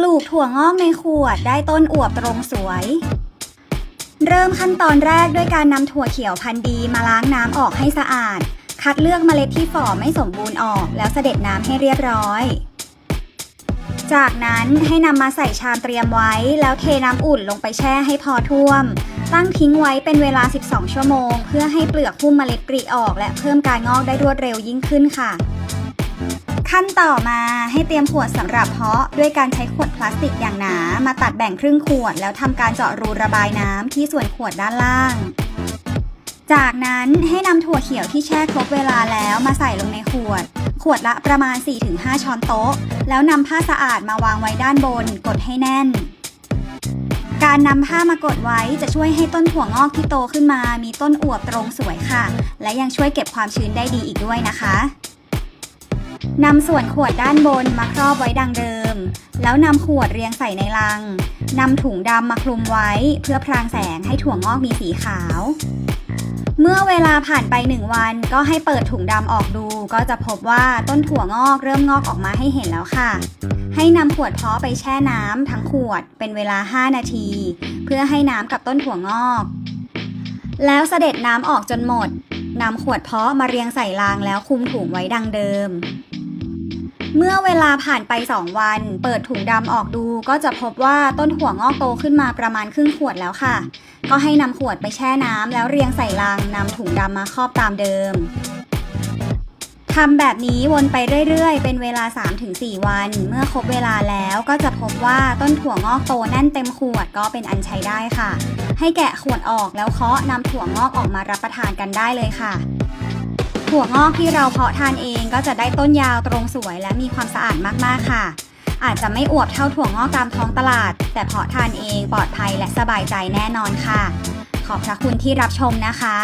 ปลูกถั่วงอกในขวดได้ต้นอวบตรงสวย เริ่มขั้นตอนแรกด้วยการนำถั่วเขียวพันธุ์ดีมาล้างน้ำออกให้สะอาด คัดเลือกเมล็ดที่ฝ่อไม่สมบูรณ์ออก แล้วเสด็จน้ำให้เรียบร้อย จากนั้นให้นำมาใส่ชามเตรียมไว้ แล้วเทน้ำอุ่นลงไปแช่ให้พอท่วม ตั้งทิ้งไว้เป็นเวลา 12 ชั่วโมง เพื่อให้เปลือกหุ้มเมล็ดปริออก และเพิ่มการงอกได้รวดเร็วยิ่งขึ้นค่ะ ขั้นต่อมาให้เตรียมขวดสำหรับเพาะด้วยการใช้ขวดพลาสติกอย่างหนา มาตัดแบ่งครึ่งขวด แล้วทำการเจาะรูระบายน้ำที่ส่วนขวดด้านล่าง จากนั้นให้นำถั่วเขียวที่แช่ครบเวลาแล้วมาใส่ลงในขวด ขวดละประมาณ 4-5 ช้อนโต๊ะ แล้วนำผ้าสะอาดมาวางไว้ด้านบน กดให้แน่น การนำผ้ามากดไว้จะช่วยให้ต้นถั่วงอกที่โตขึ้นมา มีต้นอวบตรงสวยค่ะ และยังช่วยเก็บความชื้นได้ดีอีกด้วยนะคะ นำส่วนขวดด้านบนมาครอบไว้ดังเดิม แล้วนำขวดเรียงใส่ในลัง นำถุงดำมาคลุมไว้เพื่อพรางแสงให้ถั่วงอกมีสีขาว เมื่อเวลาผ่านไปหนึ่งวันก็ให้เปิดถุงดำออกดู ก็จะพบว่าต้นถั่วงอกเริ่มงอกออกมาให้เห็นแล้วค่ะ ให้นำขวดเพาะไปแช่น้ำทั้งขวดเป็นเวลา 5 นาที เพื่อให้น้ำกับต้นถั่วงอก แล้วเสด็จน้ำออกจนหมดนำขวดเพาะมาเรียงใส่รางแล้วคลุมถุงไว้ดังเดิม เมื่อเวลาผ่านไป 2 วัน เปิดถุงดำออกดูก็จะพบว่าต้นถั่วงอกโตขึ้นมาประมาณครึ่งขวดแล้วค่ะ ก็ให้นำขวดไปแช่น้ำแล้วเรียงใส่ลังนำถุงดำมาครอบตามเดิมทำแบบนี้วนไปเรื่อยๆ เป็นเวลา 3-4 วัน เมื่อครบเวลาแล้วก็จะพบว่าต้นถั่วงอกโตแน่นเต็มขวดก็เป็นอันใช้ได้ค่ะ ให้แกะขวดออกแล้วเคาะนำถั่วงอกออกมารับประทานกันได้เลยค่ะ ถั่วงอกที่เราเพาะทานเองก็จะได้ต้นยาวตรงสวยและมีความสะอาดมากๆค่ะ อาจจะไม่อวบเท่าถั่วงอกตามท้องตลาด แต่เพาะทานเองปลอดภัยและสบายใจแน่นอนค่ะ ขอบพระคุณที่รับชมนะคะ